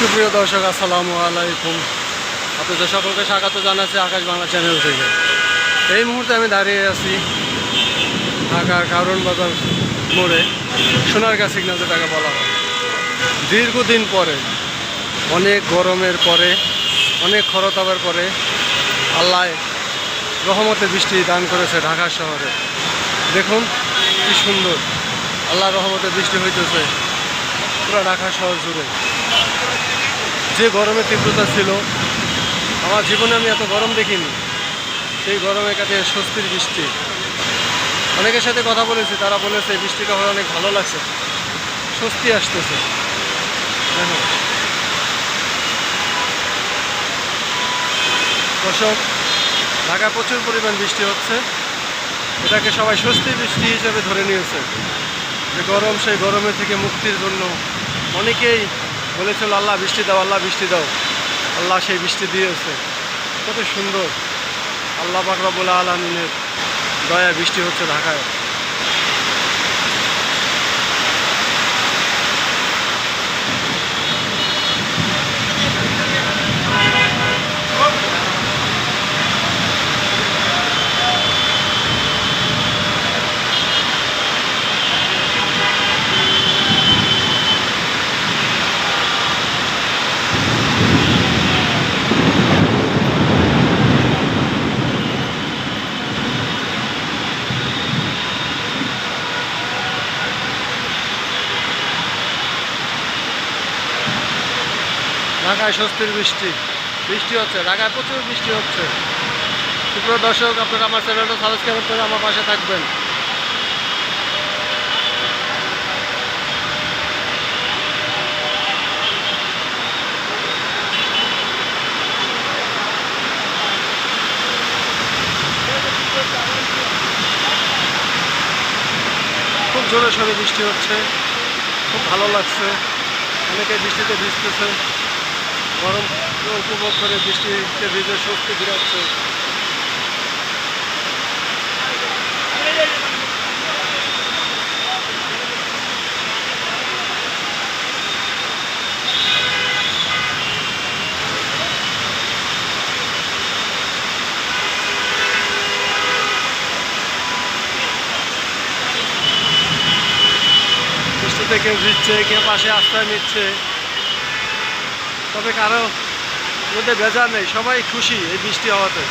সুপ্রিয় দর্শক, আসসালামু আলাইকুম। আপনাদের সকলকে স্বাগত জানাচ্ছি আকাশ বাংলা চ্যানেল থেকে। এই মুহূর্তে আমি দাঁড়িয়ে আছি ঢাকার কারণ বাজার মোড়ে। সোনারগা সিগন্যাল যেটাকে বলা হয়। দীর্ঘদিন পরে, অনেক গরমের পরে, অনেক খরতাপের পরে আল্লাহ রহমতে বৃষ্টি দান করেছে ঢাকা শহরে। দেখুন কি সুন্দর। আল্লাহ রহমতে বৃষ্টি হইতেছে। পুরো ঢাকা শহর জুড়ে। যে গরমের তীব্রতা ছিল, আমার জীবনে আমি এত গরম দেখিনি। সেই গরমে কাটিয়ে স্বস্তির বৃষ্টি। অনেকের সাথে কথা বলেছি, তারা বলেছে বৃষ্টিটা হয়ে অনেক ভালো লাগছে। স্বস্তি আসতেছে। দর্শক, ঢাকা প্রচুর পরিমাণ বৃষ্টি হচ্ছে। এটাকে সবাই স্বস্তি বৃষ্টি হিসেবে ধরে নিয়েছে। যে গরম, সেই গরমের থেকে মুক্তির জন্য অনেকেই বলেছিল আল্লাহ বৃষ্টি দাও, আল্লাহ, বৃষ্টি দাও। আল্লাহ সেই বৃষ্টি দিয়েছে। কত সুন্দর। আল্লাহ বাকরাবুল আলমিনের দয়া বৃষ্টি হচ্ছে ঢাকায়। ঢাকায় স্বস্তির বৃষ্টি। বৃষ্টি হচ্ছে, ঢাকায় প্রচুর বৃষ্টি হচ্ছে। সুপ্রিয় দর্শক, আপনারা আমার চ্যানেলটা সাবস্ক্রাইব করে আমার পাশে থাকবেন। খুব জোরে সোরে বৃষ্টি হচ্ছে, খুব ভালো লাগছে। অনেকে বৃষ্টিতে ভিজতেছে। গরম উপভোগ করে বৃষ্টিতে ভিজে স্বস্তি ফিরাচ্ছে। বৃষ্টিতে কেউ ভিজছে কেউ পাশে আশ্রয় নিচ্ছে। তবে কারও মধ্যে ভেজা নেই সবাই খুশি এই বৃষ্টি হওয়াতে।